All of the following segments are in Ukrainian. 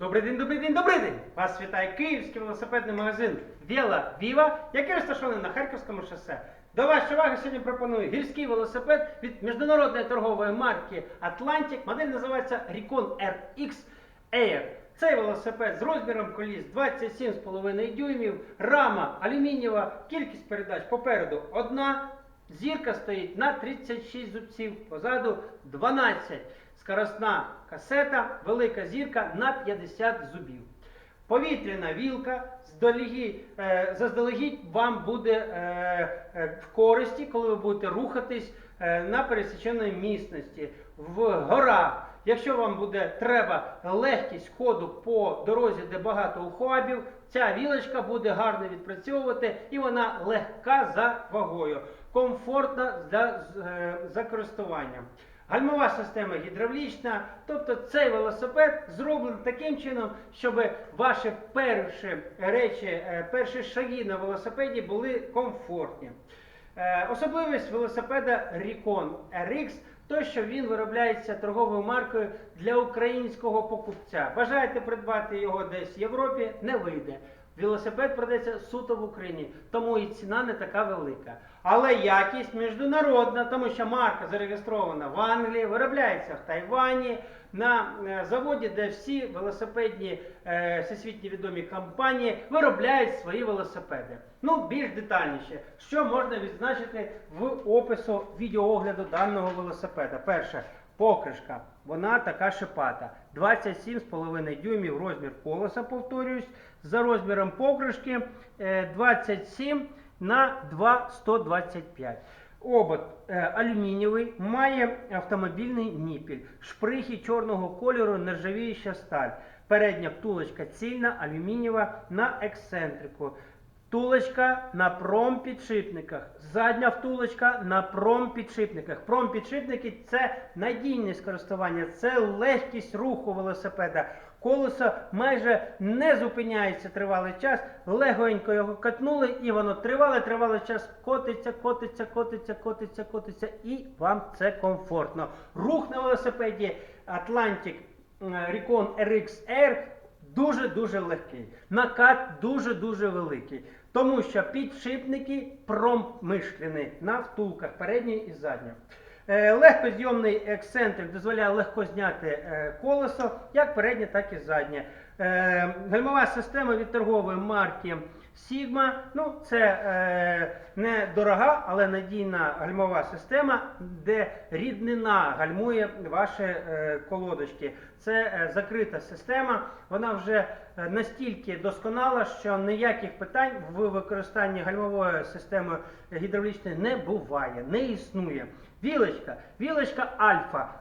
Добрий день, добрий день, добрий день! Вас вітає київський велосипедний магазин Віла Віва, який розташований на Харківському шосе. До вашої уваги сьогодні пропоную гірський велосипед від міжнародної торгової марки Atlantic. Модель називається Recon RX Air. Цей велосипед з розміром коліс 27,5 дюймів, рама алюмінієва, кількість передач попереду одна, зірка стоїть на 36 зубців, позаду 12. Скоростна касета, велика зірка на 50 зубів. Повітряна вілка е, заздалегідь вам буде е, е, в користі, коли ви будете рухатись е, на пересіченої місності, в горах. Якщо вам буде треба легкість ходу по дорозі, де багато ухабів, ця вілочка буде гарно відпрацьовувати і вона легка за вагою, комфортна для е, за користуванням. Гальмова система гідравлічна, тобто цей велосипед зроблений таким чином, щоб ваші перші речі, е, перші шаги на велосипеді були комфортні. Е, Особливість велосипеда Recon RX то, що він виробляється торговою маркою для українського покупця. Бажаєте придбати його десь в Європі, не вийде. Велосипед продається суто в Україні, тому і ціна не така велика. Але якість міжнародна, тому що марка зареєстрована в Англії, виробляється в Тайвані, на е, заводі, де всі велосипедні е, всесвітні відомі компанії виробляють свої велосипеди. Ну, більш детальніше, що можна відзначити в опису відеоогляду даного велосипеда. Перше, покришка. Вона така шипата. 27,5 дюймів розмір колеса, повторююсь. За розміром покришки е, 27 на 2,125. Обод е, алюмінієвий, має автомобільний ніпіль, шприхи чорного кольору, нержавіюча сталь. Передня втулочка цільна, алюмінієва на ексцентрику. Втулочка на промпідшипниках. Задня втулочка на промпідшипниках. Промпідшипники це надійність користування, це легкість руху велосипеда. Колесо майже не зупиняється тривалий час, легонько його катнули, і воно тривалий тривалий час котиться, котиться, котиться, котиться, котиться, і вам це комфортно. Рух на велосипеді Atlantic е, Recon RX Air дуже-дуже легкий. Накат дуже-дуже великий. Тому що підшипники промишлені на втулках передній і задній. Е, Легкозйомний ексцентрик дозволяє легко зняти е, колесо, як переднє, так і заднє. Е, Гальмова система від торгової марки Sigma. Ну, це е, не дорога, але надійна гальмова система, де ріднина гальмує ваші е, колодочки. Це е, закрита система. Вона вже е, настільки досконала, що ніяких питань в використанні гальмової системи гідравлічної не буває, не існує. Вілочка, вілочка альфа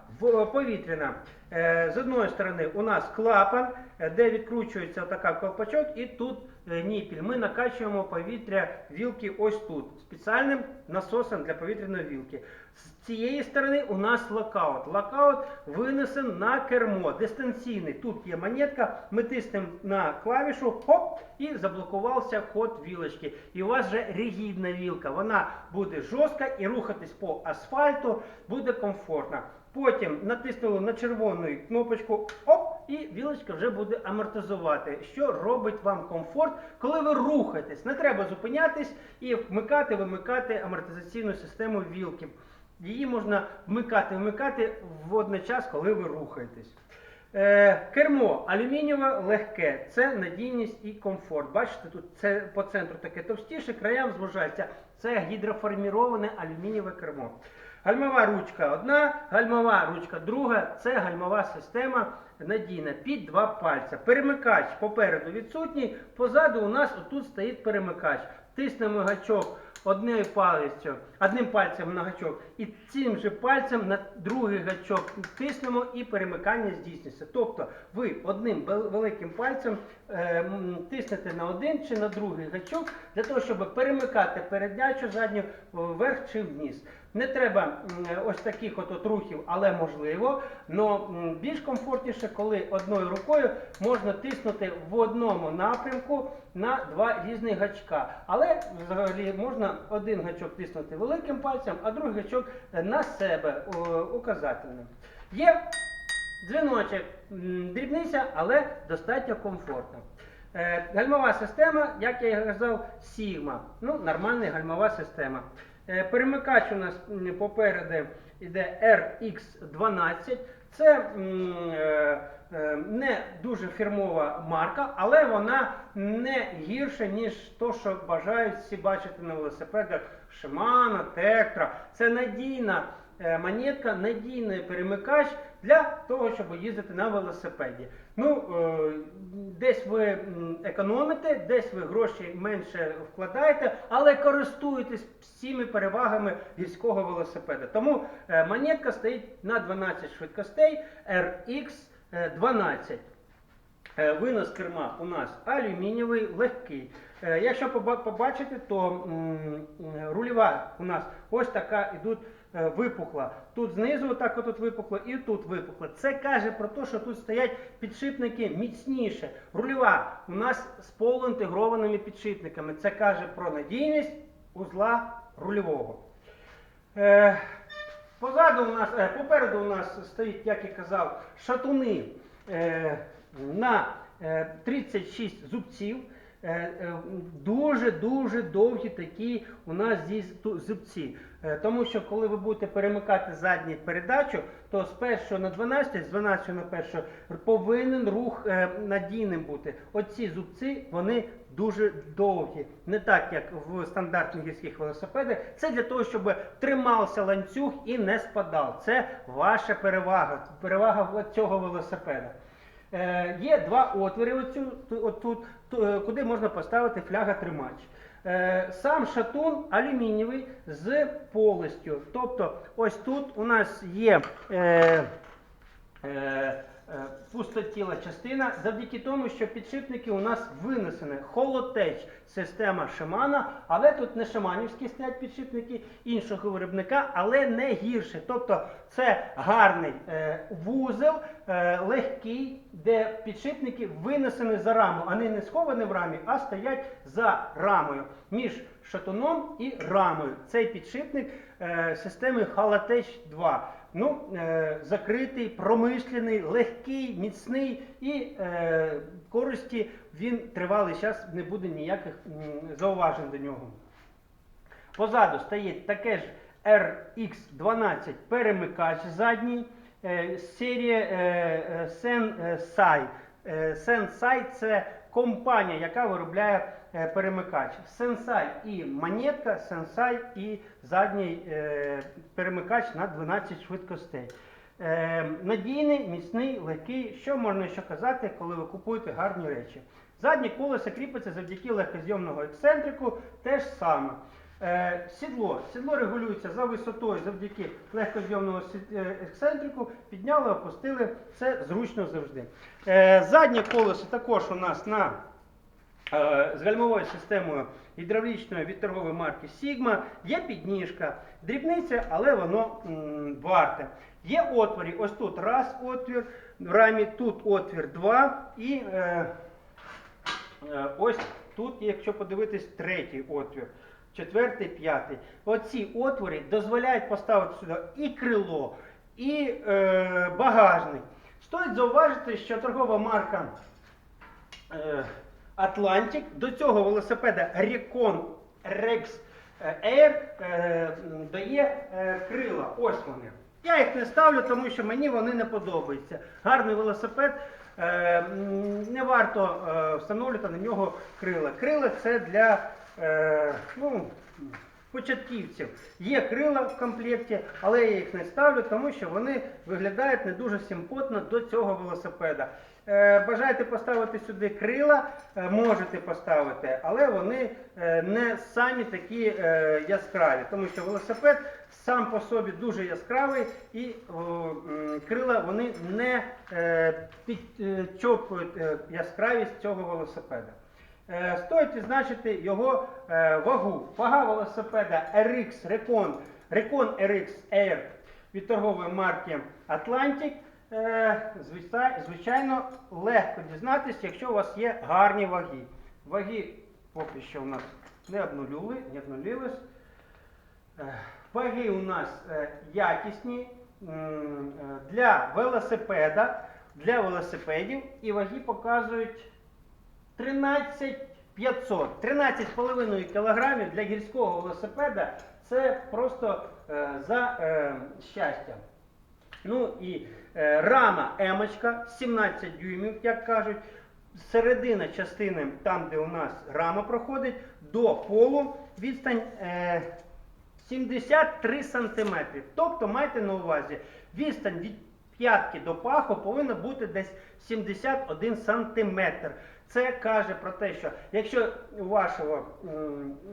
повітряна. Е, З одної сторони у нас клапан, е, де відкручується така ковпачок, і тут е, ніпіль. Ми накачуємо повітря вілки ось тут, спеціальним насосом для повітряної вілки. З цієї сторони у нас локаут. Локаут винесен на кермо, дистанційний. Тут є монетка, ми тиснемо на клавішу, хоп, і заблокувався ход вілочки. І у вас вже ригідна вілка. Вона буде жорстка і рухатись по асфальту буде комфортно. Потім натиснули на червону кнопочку, оп, і вілочка вже буде амортизувати, що робить вам комфорт, коли ви рухаєтесь. Не треба зупинятись і вмикати, вимикати амортизаційну систему вілки. Її можна вмикати, вмикати водночас, коли ви рухаєтесь. Е, кермо алюмінієве легке, це надійність і комфорт. Бачите, тут це по центру таке товстіше, краям звужається. Це гідроформіроване алюмінієве кермо. Гальмова ручка одна, гальмова ручка друга, це гальмова система надійна під два пальця. Перемикач попереду відсутній, позаду у нас отут стоїть перемикач. Тиснемо гачок одним палицю, одним пальцем на гачок, і цим же пальцем на другий гачок тиснемо і перемикання здійснюється. Тобто ви одним великим пальцем е, тиснете на один чи на другий гачок для того, щоб перемикати переднячу задню вверх чи вниз. Не треба ось таких от, рухів, але можливо. Но більш комфортніше, коли одною рукою можна тиснути в одному напрямку на два різні гачка. Але взагалі можна один гачок тиснути великим пальцем, а другий гачок на себе указательним. Є Дзвіночок дрібниця, але достатньо комфортно. Е, Гальмова система, як я і казав, Sigma. Ну, нормальна гальмова система. Е, Перемикач у нас попереду йде RX12. Це е, не дуже фірмова марка, але вона не гірша, ніж то, що бажають всі бачити на велосипедах Shimano, Tektro. Це надійна монетка, надійний перемикач для того, щоб їздити на велосипеді. Ну, е, десь ви економите, десь ви гроші менше вкладаєте, але користуєтесь всіми перевагами гірського велосипеда. Тому е, монетка стоїть на 12 швидкостей RX 12. Е, Винос керма у нас алюмінієвий, легкий. Е, Якщо побачите, то рульова у нас ось така ідуть е, випукла. Тут знизу отак отут випукло і тут випукло. Це каже про те, що тут стоять підшипники міцніше. Рульова у нас з полуінтегрованими підшипниками. Це каже про надійність узла рульового. Е, Позаду у нас, е, попереду у нас стоїть, як я казав, шатуни е, на е, 36 зубців. Е, е, Дуже-дуже довгі такі у нас зубці. Е, Тому що коли ви будете перемикати задню передачу, то з 1 на 12, з 12 на 1 повинен рух е, надійним бути. Оці зубці, вони дуже довгі. Не так, як в стандартних гірських велосипедах. Це для того, щоб тримався ланцюг і не спадав. Це ваша перевага, перевага цього велосипеда. Є два отвори отут, ту- е, куди можна поставити фляга-тримач. Е, сам шатун алюмінієвий з полистю. Тобто, ось тут у нас є е, е, е, пустотіла частина, завдяки тому, що підшипники у нас винесені. Холотеч система Шимана, але тут не шиманівські стоять підшипники іншого виробника, але не гірше. Тобто це гарний е, вузел, е, легкий, де підшипники винесені за раму. Вони не сховані в рамі, а стоять за рамою. Між шатуном і рамою. Цей підшипник е, системи Halotech 2. Ну, е, закритий, промишлений, легкий, міцний і е, користі він тривалий час не буде ніяких зауважень до нього. Позаду стоїть таке ж RX12 перемикач задній. Е, серія е, е, Sensai. Е, Sensai це компанія, яка виробляє е, перемикач. Sensai і монетка, Sensai і задній е, перемикач на 12 швидкостей. Е, надійний, міцний, легкий. Що можна ще казати, коли ви купуєте гарні речі? Заднє колесо кріпиться завдяки легкозйомного ексцентрику, те ж саме. Е, сідло. Сідло регулюється за висотою завдяки легкозйомного е, ексцентрику. Підняли, опустили. Це зручно завжди. Е, заднє колесо також у нас на Е, з гальмовою системою гідравлічної від торгової марки Sigma є підніжка, дрібниця, але воно варте. Є отворі, ось тут раз отвір, в рамі тут отвір два і е, е, ось тут, якщо подивитись, третій отвір. Четвертий, п'ятий. Оці отвори дозволяють поставити сюди і крило, і е, багажник. Стоїть зауважити, що торгова марка е, Atlantic. До цього велосипеда Recon Rex Air е, дає е, крила. Ось вони. Я їх не ставлю, тому що мені вони не подобаються. Гарний велосипед. е, Не варто встановлювати на нього крила. Крила це для ну, початківців. Є крила в комплекті, але я їх не ставлю, тому що вони виглядають не дуже симпотно до цього велосипеда. Е, Бажаєте поставити сюди крила, е, можете поставити, але вони е, не самі такі яскраві, тому що велосипед сам по собі дуже яскравий і крила вони не підчопують яскравість цього велосипеда. Е, Стоїть відзначити його е, вагу. Вага велосипеда RX Recon, Recon RX Air від торгової марки Atlantic. Е, Звичайно, легко дізнатися, якщо у вас є гарні ваги. Ваги поки що у нас не обнулюли, не обнулились. Ваги у нас якісні, для велосипеда, для велосипедів і ваги показують 13 500. 13,5 кілограмів для гірського велосипеда це просто е, за е, щастя. Ну і е, рама емочка 17 дюймів, як кажуть. Середина частини, там, де у нас рама проходить, до полу відстань е, 73 сантиметри. Тобто майте на увазі, відстань від п'ятки до паху повинна бути десь 71 сантиметр. Це каже про те, що якщо у вашого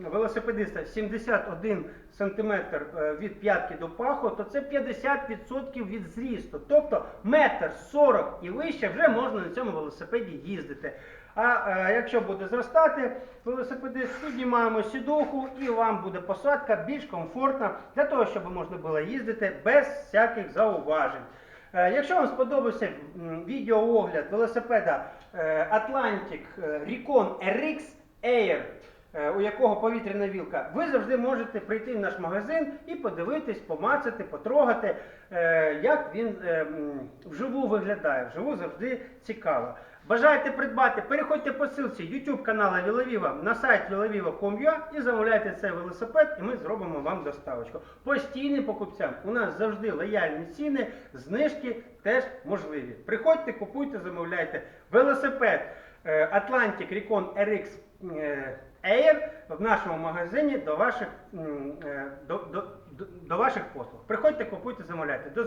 велосипедиста 71 сантиметр е, від п'ятки до паху, то це 50% від зрісту. Тобто метр 40 і вище вже можна на цьому велосипеді їздити. А е, якщо буде зростати велосипедист, піднімаємо сідуху і вам буде посадка більш комфортна для того, щоб можна було їздити без всяких зауважень. Е, Якщо вам сподобався відеоогляд велосипеда Atlantic Recon RX Air, е, у якого повітряна вілка, ви завжди можете прийти в наш магазин і подивитись, помацати, потрогати, е, як він вживу виглядає. Вживу завжди цікаво. Бажаєте придбати, переходьте по ссылці YouTube каналу Віловіва на сайт vilaviva.com.ua і замовляйте цей велосипед, і ми зробимо вам доставочку. Постійним покупцям у нас завжди лояльні ціни, знижки теж можливі. Приходьте, купуйте, замовляйте. Велосипед е, Atlantic Recon RX е, Air в нашому магазині до ваших, е, до, до, до, до ваших послуг. Приходьте, купуйте, замовляйте. До.